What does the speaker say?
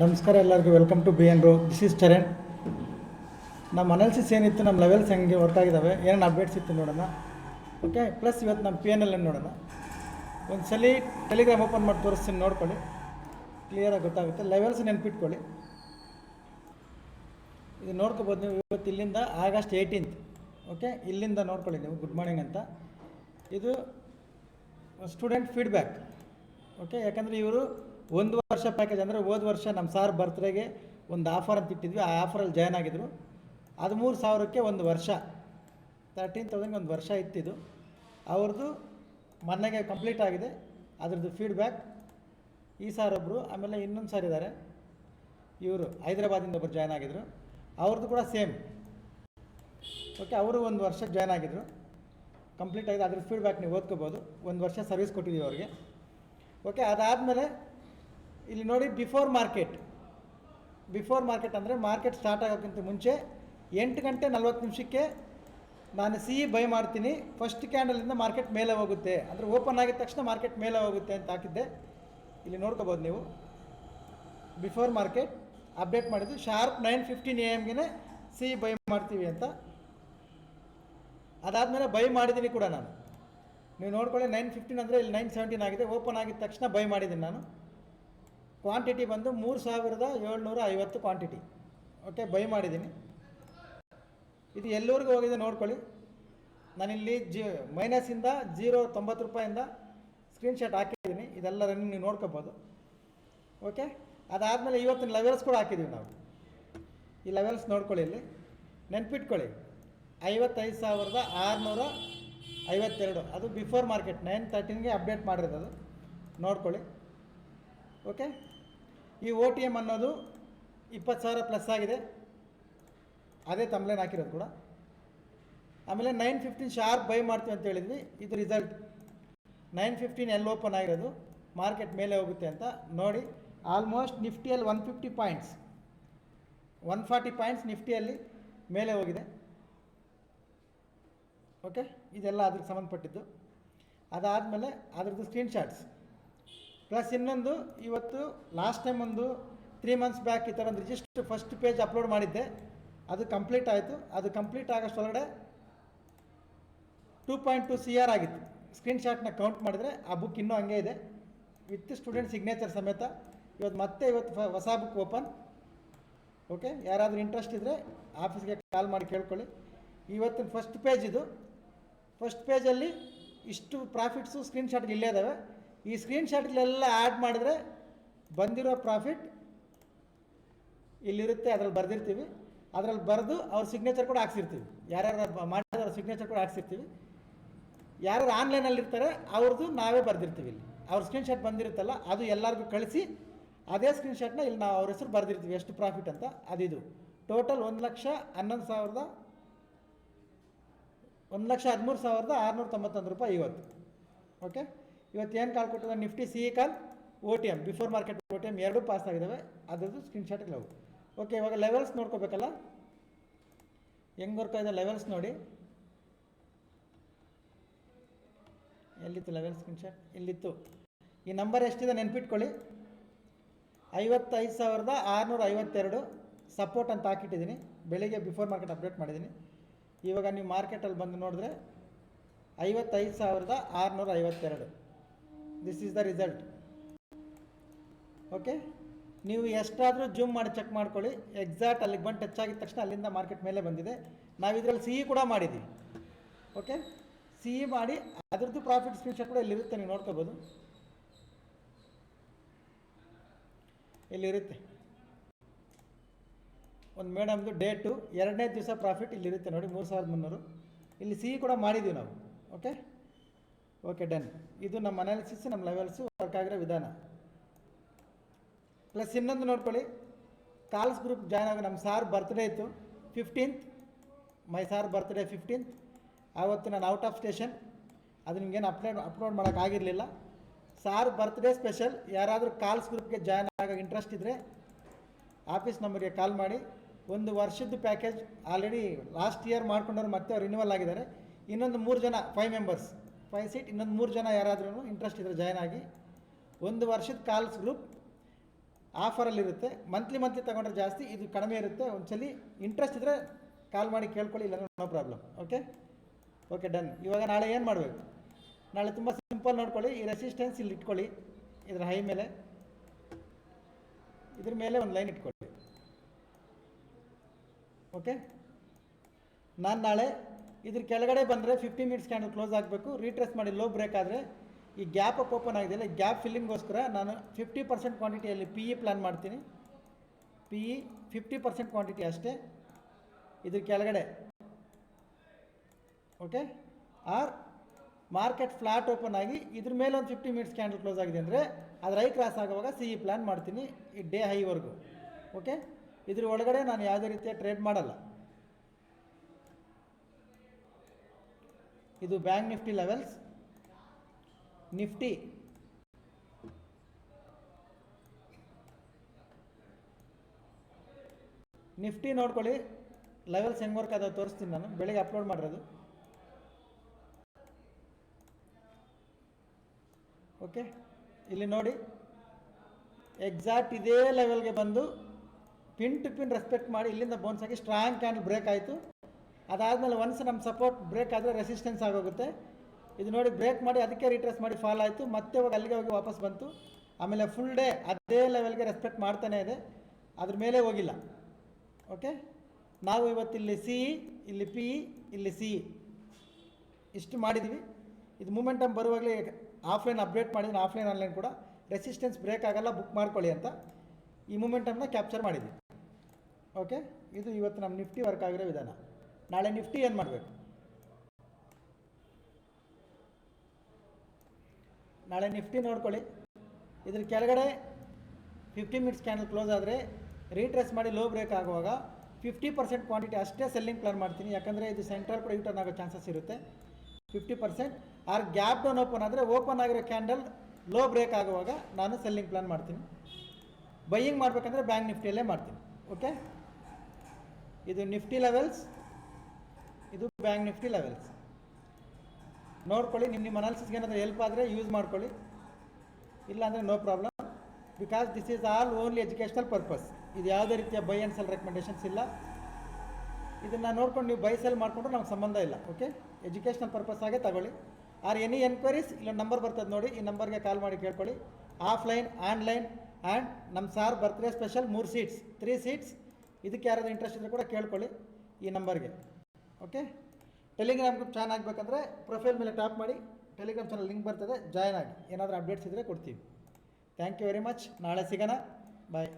ನಮಸ್ಕಾರ ಎಲ್ಲರಿಗೂ welcome to B N rho this is Charan ನಮ್ಮ ಅನಾಲಿಸಿಸ್ ಏನಿತ್ತು, ನಮ್ಮ ಲೆವೆಲ್ಸ್ ಹೆಂಗೆ ವರ್ಕ್ ಆಗಿದ್ದಾವೆ ಏನೇನು ಅಪ್ಡೇಟ್ಸ್ ಇತ್ತು ನೋಡೋಣ. ಓಕೆ ಪ್ಲಸ್ ಇವತ್ತು ನಮ್ಮ ಪಿ ಎನ್ ಎಲ್ ನೋಡೋಣ. ಒಂದು ಸಲ ಟೆಲಿಗ್ರಾಮ್ ಓಪನ್ ಮಾಡಿ ತೋರಿಸ್ತೀನಿ, ನೋಡ್ಕೊಳ್ಳಿ. ಕ್ಲಿಯರಾಗಿ ಗೊತ್ತಾಗುತ್ತೆ. ಲೆವೆಲ್ಸ್ ನೆನ್ಪಿಟ್ಕೊಳ್ಳಿ. ಇದು ನೋಡ್ಕೋಬೋದು ನೀವು. ಇವತ್ತು ಇಲ್ಲಿಂದ ಆಗಸ್ಟ್ ಏಯ್ಟೀನ್ತ್ ಓಕೆ ಇಲ್ಲಿಂದ ನೋಡ್ಕೊಳ್ಳಿ ನೀವು. ಗುಡ್ ಮಾರ್ನಿಂಗ್ ಅಂತ. ಇದು ಸ್ಟೂಡೆಂಟ್ ಫೀಡ್ಬ್ಯಾಕ್ ಓಕೆ ಯಾಕಂದರೆ ಇವರು ಒಂದು ವರ್ಷ ಪ್ಯಾಕೇಜ್ ಅಂದರೆ ಹೋದ ವರ್ಷ ನಮ್ಮ ಸಾರ್ ಬರ್ತ್ಡೇಗೆ ಒಂದು ಆಫರ್ ಅಂತ ಇಟ್ಟಿದ್ವಿ. ಆ ಆಫರಲ್ಲಿ ಜಾಯ್ನ್ ಆಗಿದ್ರು. ಹದಿಮೂರು ಸಾವಿರಕ್ಕೆ ಒಂದು ವರ್ಷ. ತರ್ಟೀನ್ ತೌಸಂಡ್ಗೆ ಒಂದು ವರ್ಷ ಇತ್ತಿದ್ದು. ಅವ್ರದ್ದು ಮೊನ್ನೆಗೆ ಕಂಪ್ಲೀಟ್ ಆಗಿದೆ. ಅದ್ರದ್ದು ಫೀಡ್ಬ್ಯಾಕ್ ಈ ಸಾರ್ ಒಬ್ಬರು ಆಮೇಲೆ ಇನ್ನೊಂದು ಸಾರ್ ಇದ್ದಾರೆ ಇವರು ಹೈದರಾಬಾದಿಂದ ಒಬ್ಬರು ಜಾಯ್ನ್ ಆಗಿದ್ರು. ಅವ್ರದ್ದು ಕೂಡ ಸೇಮ್ ಓಕೆ ಅವರು ಒಂದು ವರ್ಷಕ್ಕೆ ಜಾಯ್ನ್ ಆಗಿದ್ರು. ಕಂಪ್ಲೀಟ್ ಆಗಿದೆ. ಅದ್ರ ಫೀಡ್ಬ್ಯಾಕ್ ನೀವು ಓದ್ಕೋಬೋದು. ಒಂದು ವರ್ಷ ಸರ್ವಿಸ್ ಕೊಟ್ಟಿದ್ದೀವಿ ಅವ್ರಿಗೆ. ಓಕೆ ಅದಾದಮೇಲೆ ಇಲ್ಲಿ ನೋಡಿ ಬಿಫೋರ್ ಮಾರ್ಕೆಟ್ ಬಿಫೋರ್ ಮಾರ್ಕೆಟ್ ಅಂದರೆ ಮಾರ್ಕೆಟ್ ಸ್ಟಾರ್ಟ್ ಆಗೋಕ್ಕಿಂತ ಮುಂಚೆ ಎಂಟು ಗಂಟೆ ನಲ್ವತ್ತು ನಿಮಿಷಕ್ಕೆ ನಾನು ಸಿ ಬೈ ಮಾಡ್ತೀನಿ. ಫಸ್ಟ್ ಕ್ಯಾಂಡಲಿಂದ ಮಾರ್ಕೆಟ್ ಮೇಲೆ ಹೋಗುತ್ತೆ. ಅಂದರೆ ಓಪನ್ ಆಗಿದ ತಕ್ಷಣ ಮಾರ್ಕೆಟ್ ಮೇಲೆ ಹೋಗುತ್ತೆ ಅಂತ ಹಾಕಿದ್ದೆ. ಇಲ್ಲಿ ನೋಡ್ಕೋಬೋದು ನೀವು. ಬಿಫೋರ್ ಮಾರ್ಕೆಟ್ ಅಪ್ಡೇಟ್ ಮಾಡಿದ್ದು ಶಾರ್ಪ್ ನೈನ್ ಫಿಫ್ಟೀನ್ ಎ ಎಮ್ಗೆ ಸಿ ಬೈ ಮಾಡ್ತೀವಿ ಅಂತ. ಅದಾದಮೇಲೆ ಬೈ ಮಾಡಿದ್ದೀನಿ ಕೂಡ ನಾನು. ನೀವು ನೋಡ್ಕೊಳ್ಳಿ ನೈನ್ ಫಿಫ್ಟೀನ್ ಅಂದರೆ ಇಲ್ಲಿ ನೈನ್ ಸೆವೆಂಟೀನ್ ಆಗಿದೆ. ಓಪನ್ ಆಗಿದ ತಕ್ಷಣ ಬೈ ಮಾಡಿದ್ದೀನಿ ನಾನು. ಕ್ವಾಂಟಿಟಿ ಬಂದು ಮೂರು ಸಾವಿರದ ಏಳ್ನೂರ ಐವತ್ತು ಕ್ವಾಂಟಿಟಿ ಓಕೆ ಬೈ ಮಾಡಿದ್ದೀನಿ. ಇದು ಎಲ್ಲರಿಗೂ ಹೋಗಿದೆ, ನೋಡ್ಕೊಳ್ಳಿ. ನಾನಿಲ್ಲಿ ಜಿ ಮೈನಸಿಂದ ಜೀರೋ ತೊಂಬತ್ತು ರೂಪಾಯಿಂದ ಸ್ಕ್ರೀನ್ಶಾಟ್ ಹಾಕಿದ್ದೀನಿ. ಇದೆಲ್ಲ ರನ್ನಿಂಗ್ ನೀವು ನೋಡ್ಕೋಬೋದು. ಓಕೆ ಅದಾದಮೇಲೆ ಇವತ್ತಿನ ಲೆವೆಲ್ಸ್ ಕೂಡ ಹಾಕಿದ್ದೀವಿ ನಾವು. ಈ ಲೆವೆಲ್ಸ್ ನೋಡ್ಕೊಳ್ಳಿ ಇಲ್ಲಿ. ನೆನ್ಪಿಟ್ಕೊಳ್ಳಿ. ಐವತ್ತೈದು ಸಾವಿರದ ಆರುನೂರ ಐವತ್ತೆರಡು. ಅದು ಬಿಫೋರ್ ಮಾರ್ಕೆಟ್ ನೈನ್ ತರ್ಟೀನ್ಗೆ ಅಪ್ಡೇಟ್ ಮಾಡಿರೋದು. ನೋಡ್ಕೊಳ್ಳಿ. ಓಕೆ? ಈ ಓ ಟಿ ಎಂ ಅನ್ನೋದು ಇಪ್ಪತ್ತು ಸಾವಿರ ಪ್ಲಸ್ ಆಗಿದೆ. ಅದೇ ತಮ್ಲೇನ್ ಹಾಕಿರೋದು ಕೂಡ. ಆಮೇಲೆ ನೈನ್ ಫಿಫ್ಟೀನ್ ಶಾರ್ಪ್ ಬೈ ಮಾಡ್ತೀವಿ ಅಂತ ಹೇಳಿದ್ವಿ. ಇದು ರಿಸಲ್ಟ್ ನೈನ್ ಫಿಫ್ಟೀನ್ ಎಲ್ಲಿ ಓಪನ್ ಆಗಿರೋದು? ಮಾರ್ಕೆಟ್ ಮೇಲೆ ಹೋಗುತ್ತೆ ಅಂತ ನೋಡಿ. Almost ನಿಫ್ಟಿಯಲ್ಲಿ one fifty points one forty points ನಿಫ್ಟಿಯಲ್ಲಿ ಮೇಲೆ ಹೋಗಿದೆ. ಓಕೆ? ಇದೆಲ್ಲ ಅದಕ್ಕೆ ಸಂಬಂಧಪಟ್ಟಿದ್ದು. ಅದಾದಮೇಲೆ ಅದ್ರದ್ದು ಸ್ಕ್ರೀನ್ಶಾಟ್ಸ್ ಪ್ಲಸ್ ಇನ್ನೊಂದು, ಇವತ್ತು ಲಾಸ್ಟ್ ಟೈಮ್ ಒಂದು ತ್ರೀ ಮಂತ್ಸ್ ಬ್ಯಾಕ್ ಈ ಥರ ಒಂದು ರಿಜಿಸ್ಟರ್ ಫಸ್ಟ್ ಪೇಜ್ ಅಪ್ಲೋಡ್ ಮಾಡಿದ್ದೆ. ಅದು ಕಂಪ್ಲೀಟ್ ಆಯಿತು. ಅದು complete ಆಗೋಷ್ಟೊಳಗಡೆ two point two C R ಆಗಿತ್ತು. ಸ್ಕ್ರೀನ್ಶಾಟ್ನ ಕೌಂಟ್ ಮಾಡಿದರೆ ಆ ಬುಕ್ ಇನ್ನೂ ಹಂಗೆ ಇದೆ. ವಿತ್ ಸ್ಟೂಡೆಂಟ್ ಸಿಗ್ನೇಚರ್ ಸಮೇತ. ಇವತ್ತು ಮತ್ತೆ ಇವತ್ತು ಹೊಸ ಬುಕ್ ಓಪನ್ ಓಕೆ ಯಾರಾದರೂ ಇಂಟ್ರೆಸ್ಟ್ ಇದ್ದರೆ ಆಫೀಸ್ಗೆ ಕಾಲ್ ಮಾಡಿ ಕೇಳ್ಕೊಳ್ಳಿ. ಇವತ್ತಿನ ಫಸ್ಟ್ ಪೇಜ್ ಇದು. ಫಸ್ಟ್ ಪೇಜಲ್ಲಿ ಇಷ್ಟು ಪ್ರಾಫಿಟ್ಸು ಸ್ಕ್ರೀನ್ಶಾಟ್ಗೆ ಇಲ್ಲೇ ಇದ್ದಾವೆ ಈ ಸ್ಕ್ರೀನ್ಶಾಟ್ಗಳೆಲ್ಲ ಆ್ಯಡ್ ಮಾಡಿದ್ರೆ ಬಂದಿರೋ ಪ್ರಾಫಿಟ್ ಇಲ್ಲಿರುತ್ತೆ, ಅದ್ರಲ್ಲಿ ಬರೆದಿರ್ತೀವಿ. ಅದ್ರಲ್ಲಿ ಬರೆದು ಅವ್ರ ಸಿಗ್ನೇಚರ್ ಕೂಡ ಹಾಕ್ಸಿರ್ತೀವಿ. ಯಾರ್ಯಾರು ಮಾಡಿದ್ರೆ ಅವ್ರ ಸಿಗ್ನೇಚರ್ ಕೂಡ ಹಾಕ್ಸಿರ್ತೀವಿ. ಯಾರು ಆನ್ಲೈನಲ್ಲಿ ಇರ್ತಾರೆ ಅವ್ರದ್ದು ನಾವೇ ಬರೆದಿರ್ತೀವಿ ಇಲ್ಲಿ. ಅವ್ರ ಸ್ಕ್ರೀನ್ಶಾಟ್ ಬಂದಿರುತ್ತಲ್ಲ, ಅದು ಎಲ್ಲರಿಗೂ ಕಳಿಸಿ, ಅದೇ ಸ್ಕ್ರೀನ್ಶಾಟ್ನ ಇಲ್ಲಿ ನಾವು ಅವ್ರ ಹೆಸರು ಬರೆದಿರ್ತೀವಿ, ಎಷ್ಟು ಪ್ರಾಫಿಟ್ ಅಂತ. ಅದಿದು. ಟೋಟಲ್ ಒಂದು ಲಕ್ಷ ಹನ್ನೊಂದು ಸಾವಿರದ, ಒಂದು ಲಕ್ಷ ಹದಿಮೂರು ಸಾವಿರದ ಆರುನೂರ ತೊಂಬತ್ತೊಂದು ರೂಪಾಯಿ ಇವತ್ತು ಓಕೆ ಇವತ್ತು ಏನು ಕಾಲ್ ಕೊಟ್ಟಿದ್ದಾರೆ Nifty C call, O T M before market O T M ಎರಡೂ ಪಾಸ್ ಆಗಿದ್ದಾವೆ ಅದರದ್ದು ಸ್ಕ್ರೀನ್ಶಾಟ್ ಲವ್ ಓಕೆ ಇವಾಗ ಲೆವೆಲ್ಸ್ ನೋಡ್ಕೋಬೇಕಲ್ಲ? ಹೆಂಗೆ ಬರ್ತಾ ಇದೆ ಲೆವೆಲ್ಸ್ ನೋಡಿ. ಎಲ್ಲಿತ್ತು ಲೆವೆಲ್ ಸ್ಕ್ರೀನ್ಶಾಟ್ ಇಲ್ಲಿತ್ತು. ಈ ನಂಬರ್ ಎಷ್ಟಿದೆ ನೆನ್ಪಿಟ್ಕೊಳ್ಳಿ. ಐವತ್ತೈದು ಸಾವಿರದ ಆರುನೂರ ಐವತ್ತೆರಡು. ಸಪೋರ್ಟ್ ಅಂತ ಹಾಕಿಟ್ಟಿದ್ದೀನಿ. ಬೆಳಿಗ್ಗೆ ಬಿಫೋರ್ ಮಾರ್ಕೆಟ್ ಅಪ್ಡೇಟ್ ಮಾಡಿದ್ದೀನಿ. ಇವಾಗ ನೀವು ಮಾರ್ಕೆಟಲ್ಲಿ ಬಂದು ನೋಡಿದ್ರೆ ಐವತ್ತೈದು ಸಾವಿರದ ಆರುನೂರ ಐವತ್ತೆರಡು. This is the result okay ನೀವು ಎಷ್ಟಾದರೂ ಜೂಮ್ ಮಾಡಿ ಚೆಕ್ ಮಾಡ್ಕೊಳ್ಳಿ. ಎಕ್ಸಾಕ್ಟ್ ಅಲ್ಲಿಗೆ ಬಂದು ಟಚ್ ಆಗಿದ ತಕ್ಷಣ ಅಲ್ಲಿಂದ ಮಾರ್ಕೆಟ್ ಮೇಲೆ ಬಂದಿದೆ. ನಾವು ಇದರಲ್ಲಿ ಸಿಹಿ ಕೂಡ ಮಾಡಿದ್ದೀವಿ ಓಕೆ ಸಿಹಿ ಮಾಡಿ ಅದರದ್ದು ಪ್ರಾಫಿಟ್ ಸ್ಕ್ರೀನ್ಶಾಟ್ ಕೂಡ ಇಲ್ಲಿರುತ್ತೆ, ನೀವು ನೋಡ್ಕೋಬೋದು. ಇಲ್ಲಿರುತ್ತೆ. ಒಂದು ಮೇಡಮ್ದು ಡೇಟು ಎರಡನೇ ದಿವಸ ಪ್ರಾಫಿಟ್ ಇಲ್ಲಿರುತ್ತೆ ನೋಡಿ, ಮೂರು ಸಾವಿರದ ಮುನ್ನೂರು. ಇಲ್ಲಿ ಸಿಹಿ ಕೂಡ ಮಾಡಿದ್ದೀವಿ ನಾವು. ಓಕೆ ಓಕೆ ಡನ್ ಇದು ನಮ್ಮ ಅನಾಲಿಸಿಸ್ ನಮ್ಮ ಲೆವೆಲ್ಸು ವರ್ಕ್ ಆಗಿರೋ ವಿಧಾನ. ಪ್ಲಸ್ ಇನ್ನೊಂದು ನೋಡ್ಕೊಳ್ಳಿ. ಕಾಲ್ಸ್ ಗ್ರೂಪ್ ಜಾಯ್ನ್ ಆಗೋ ನಮ್ಮ ಸಾರ್ ಬರ್ತ್ಡೇ ಇತ್ತು. Fifteenth May sir birthday fifteenth ಆವತ್ತು ನಾನು ಔಟ್ ಆಫ್ ಸ್ಟೇಷನ್ ಅದು ನಿಮಗೇನು ಅಪ್ಲೋಡ್ ಅಪ್ಲೋಡ್ ಮಾಡೋಕ್ಕಾಗಿರಲಿಲ್ಲ ಸಾರ್ ಬರ್ತ್ಡೇ ಸ್ಪೆಷಲ್ ಯಾರಾದರೂ ಕಾಲ್ಸ್ ಗ್ರೂಪ್ಗೆ ಜಾಯ್ನ್ ಆಗೋ ಇಂಟ್ರೆಸ್ಟ್ ಇದ್ದರೆ ಆಫೀಸ್ ನಂಬರ್ಗೆ ಕಾಲ್ ಮಾಡಿ. ಒಂದು ವರ್ಷದ ಪ್ಯಾಕೇಜ್ ಆಲ್ರೆಡಿ ಲಾಸ್ಟ್ ಇಯರ್ ಮಾಡ್ಕೊಂಡವ್ರು ಮತ್ತೆ ಅವ್ರು ರಿನ್ಯೂವಲ್ ಆಗಿದ್ದಾರೆ. ಇನ್ನೊಂದು ಮೂರು ಜನ ಫೈವ್ ಮೆಂಬರ್ಸ್ ಫೈವ್ ಸೀಟ್ ಇನ್ನೊಂದು ಮೂರು ಜನ ಯಾರಾದ್ರೂ ಇಂಟ್ರೆಸ್ಟ್ ಇದ್ದರೆ ಜಾಯ್ನ್ ಆಗಿ. ಒಂದು ವರ್ಷದ ಕಾಲ್ಸ್ ಗ್ರೂಪ್ ಆಫರಲ್ಲಿರುತ್ತೆ ಮಂತ್ಲಿ ಮಂತ್ಲಿ ತೊಗೊಂಡ್ರೆ ಜಾಸ್ತಿ, ಇದು ಕಡಿಮೆ ಇರುತ್ತೆ. ಒಂದ್ಸಲಿ ಇಂಟ್ರೆಸ್ಟ್ ಇದ್ದರೆ ಕಾಲ್ ಮಾಡಿ ಕೇಳ್ಕೊಳ್ಳಿ ಇಲ್ಲ no problem okay okay done ಇವಾಗ ನಾಳೆ ಏನು ಮಾಡಬೇಕು? ನಾಳೆ ತುಂಬ ಸಿಂಪಲ್ ನೋಡ್ಕೊಳ್ಳಿ. ಈ ರೆಸಿಸ್ಟೆನ್ಸ್ ಇಲ್ಲಿ ಇಟ್ಕೊಳ್ಳಿ. ಇದರ ಹೈ ಮೇಲೆ. ಇದ್ರ ಮೇಲೆ ಒಂದು ಲೈನ್ ಇಟ್ಕೊಳ್ಳಿ. ಓಕೆ ನಾನು ನಾಳೆ ಇದ್ರ ಕೆಳಗಡೆ ಬಂದರೆ ಫಿಫ್ಟಿ ಮಿನಿಟ್ಸ್ ಕ್ಯಾಂಡಲ್ ಕ್ಲೋಸ್ ಆಗಬೇಕು. ರೀಟ್ರೆಸ್ ಮಾಡಿ ಲೋ ಬ್ರೇಕ್ ಆದರೆ ಈ ಗ್ಯಾಪ್ ಅಪ್ ಓಪನ್ ಆಗಿದೆಯಲ್ಲ ಈ ಗ್ಯಾಪ್ ಫಿಲ್ಲಿಂಗ್ಗೋಸ್ಕರ ನಾನು ಫಿಫ್ಟಿ ಪರ್ಸೆಂಟ್ ಕ್ವಾಂಟಿಟಿಯಲ್ಲಿ ಪಿ ಇ ಪ್ಲ್ಯಾನ್ ಮಾಡ್ತೀನಿ. P E fifty percent quantity ಅಷ್ಟೇ. ಇದ್ರ ಕೆಳಗಡೆ. Okay or market flat open ಆಗಿ ಇದ್ರ ಮೇಲೆ ಒಂದು ಫಿಫ್ಟಿ ಮಿನಿಟ್ಸ್ ಕ್ಯಾಂಡಲ್ ಕ್ಲೋಸ್ ಆಗಿದೆ ಅಂದರೆ ಅದ್ರ ಐ ಕ್ರಾಸ್ ಆಗುವಾಗ ಸಿ ಇ ಪ್ಲ್ಯಾನ್ ಮಾಡ್ತೀನಿ ಈ ಡೇ ಹೈವರೆಗೂ ಓಕೆ ಇದ್ರ ಒಳಗಡೆ ನಾನು ಯಾವುದೇ ರೀತಿಯ ಟ್ರೇಡ್ ಮಾಡಲ್ಲ. ಇದು bank Nifty levels. Nifty. Nifty ನೋಡ್ಕೊಳ್ಳಿ. ಲೆವೆಲ್ಸ್ ಹೆಂಗೆ ವರ್ಕ್ ಅದಾವ ತೋರಿಸ್ತೀನಿ ನಾನು. ಬೆಳಿಗ್ಗೆ ಅಪ್ಲೋಡ್ ಮಾಡಿರೋದು ಓಕೆ, ಇಲ್ಲಿ ನೋಡಿ. ಎಕ್ಸಾಕ್ಟ್ ಇದೇ ಲೆವೆಲ್ಗೆ ಬಂದು ಪಿನ್ ಟು ಪಿನ್ ರೆಸ್ಪೆಕ್ಟ್ ಮಾಡಿ ಇಲ್ಲಿಂದ ಬೋನ್ಸ್ ಆಗಿ ಸ್ಟ್ರಾಂಗ್ ಕ್ಯಾಂಡಲ್ ಬ್ರೇಕ್ ಆಯಿತು. ಅದಾದಮೇಲೆ ಒನ್ಸ್ ನಮ್ಮ ಸಪೋರ್ಟ್ ಬ್ರೇಕ್ ಆದರೆ ರೆಸಿಸ್ಟೆನ್ಸ್ ಆಗೋಗುತ್ತೆ. ಇದು ನೋಡಿ ಬ್ರೇಕ್ ಮಾಡಿ ಅದಕ್ಕೆ ರಿಟ್ರೆಸ್ ಮಾಡಿ ಫಾಲ್ ಆಯಿತು. ಮತ್ತೆ ಹೋಗಿ ಅಲ್ಲಿಗೆ ಹೋಗಿ ವಾಪಸ್ ಬಂತು. ಆಮೇಲೆ ಫುಲ್ ಡೇ ಅದೇ ಲೆವೆಲ್ಗೆ ರೆಸ್ಪೆಕ್ಟ್ ಮಾಡ್ತಾನೇ ಇದೆ. ಅದ್ರ ಮೇಲೆ ಹೋಗಿಲ್ಲ. ಓಕೆ ನಾವು ಇವತ್ತಿಲ್ಲಿ ಸಿ ಇಲ್ಲಿ ಪಿ ಇಲ್ಲಿ ಸಿ ಇಷ್ಟು ಮಾಡಿದ್ವಿ. ಇದು ಮೂಮೆಂಟಮ್ ಬರುವಾಗಲೇ ಆಫ್ಲೈನ್ ಅಪ್ಡೇಟ್ ಮಾಡಿದ್ರೆ ಆಫ್ಲೈನ್ ಆನ್ಲೈನ್ ಕೂಡ. ರೆಸಿಸ್ಟೆನ್ಸ್ ಬ್ರೇಕ್ ಆಗಲ್ಲ ಬುಕ್ ಮಾಡ್ಕೊಳ್ಳಿ ಅಂತ. ಈ ಮೂಮೆಂಟಮ್ನ ಕ್ಯಾಪ್ಚರ್ ಮಾಡಿದ್ವಿ. ಓಕೆ ಇದು ಇವತ್ತು ನಮ್ಮ ನಿಫ್ಟಿ ವರ್ಕ್ ಆಗಿರೋ ವಿಧಾನ. ನಾಳೆ ನಿಫ್ಟಿ ಏನು ಮಾಡಬೇಕು? ನಾಳೆ ನಿಫ್ಟಿ ನೋಡ್ಕೊಳ್ಳಿ. ಇದ್ರ ಕೆಳಗಡೆ ಫಿಫ್ಟಿ ಮಿನಿಟ್ಸ್ ಕ್ಯಾಂಡಲ್ ಕ್ಲೋಸ್ ಆದರೆ ರೀಟ್ರೆಸ್ ಮಾಡಿ ಲೋ ಬ್ರೇಕ್ ಆಗುವಾಗ ಫಿಫ್ಟಿ ಪರ್ಸೆಂಟ್ ಕ್ವಾಂಟಿಟಿ ಅಷ್ಟೇ ಸೆಲ್ಲಿಂಗ್ ಪ್ಲಾನ್ ಮಾಡ್ತೀನಿ. ಯಾಕಂದರೆ ಇದು ಸೆಂಟ್ರಲ್ ಕೂಡ ಆಗೋ ಚಾನ್ಸಸ್ ಇರುತ್ತೆ. Fifty percent or gap down open ಆದರೆ ಓಪನ್ ಆಗಿರೋ ಕ್ಯಾಂಡಲ್ ಲೋ ಬ್ರೇಕ್ ಆಗುವಾಗ ನಾನು ಸೆಲ್ಲಿಂಗ್ ಪ್ಲಾನ್ ಮಾಡ್ತೀನಿ. ಬೈಯಿಂಗ್ ಮಾಡಬೇಕಂದ್ರೆ ಬ್ಯಾಂಕ್ ನಿಫ್ಟಿಯಲ್ಲೇ ಮಾಡ್ತೀನಿ. ಓಕೆ ಇದು Nifty levels bank Nifty levels ನೋಡ್ಕೊಳ್ಳಿ ನಿಮ್ಮ ನಿಮ್ಮ ಅನಾಲಿಸಿಸ್ಗೆ ಏನಾದರೂ ಹೆಲ್ಪ್ ಆದರೆ ಯೂಸ್ ಮಾಡ್ಕೊಳ್ಳಿ. ಇಲ್ಲಾಂದರೆ no problem because this is all only educational purpose ಇದು ಯಾವುದೇ ರೀತಿಯ ಬೈ ಆ್ಯಂಡ್ ಸೆಲ್ ರೆಕಮೆಂಡೇಷನ್ಸ್ ಇಲ್ಲ. ಇದನ್ನು ನೋಡ್ಕೊಂಡು ನೀವು ಬೈ ಸೆಲ್ ಮಾಡಿಕೊಂಡ್ರೆ ನಮ್ಗೆ ಸಂಬಂಧ ಇಲ್ಲ ಓಕೆ ಎಜುಕೇಷನಲ್ ಪರ್ಪಸ್ ಆಗೇ ತಗೊಳ್ಳಿ. ಆರ್ ಎನಿ ಎನ್ಕ್ವೈರೀಸ್ ಇಲ್ಲ ನಂಬರ್ ಬರ್ತದೆ ನೋಡಿ, ಈ ನಂಬರ್ಗೆ ಕಾಲ್ ಮಾಡಿ ಕೇಳ್ಕೊಳ್ಳಿ. ಆಫ್ಲೈನ್ ಆನ್ಲೈನ್ ಆ್ಯಂಡ್ ನಮ್ಮ ಸಾರ್ ಬರ್ತ್ಡೇ ಸ್ಪೆಷಲ್ ಮೂರು ಸೀಟ್ಸ್ ತ್ರೀ ಸೀಟ್ಸ್ ಇದಕ್ಕೆ ಯಾರಾದರೂ ಇಂಟ್ರೆಸ್ಟ್ ಇದ್ದರೆ ಕೂಡ ಕೇಳ್ಕೊಳ್ಳಿ ಈ ನಂಬರ್ಗೆ ಓಕೆ ಟೆಲಿಗ್ರಾಮ್ ಗ್ರೂಪ್ ಜಾಯ್ನ್ ಆಗಬೇಕಂದ್ರೆ ಪ್ರೊಫೈಲ್ ಮೇಲೆ ಟ್ಯಾಪ್ ಮಾಡಿ ಟೆಲಿಗ್ರಾಮ್ ಚಾನಲ್ ಲಿಂಕ್ ಬರ್ತದೆ ಜಾಯ್ನ್ ಆಗಿ. ಏನಾದರೂ ಅಪ್ಡೇಟ್ಸ್ ಇದ್ದರೆ ಕೊಡ್ತೀವಿ. ಥ್ಯಾಂಕ್ ಯು ವೆರಿ ಮಚ್ ನಾಳೆ ಸಿಗೋಣ. ಬಾಯ್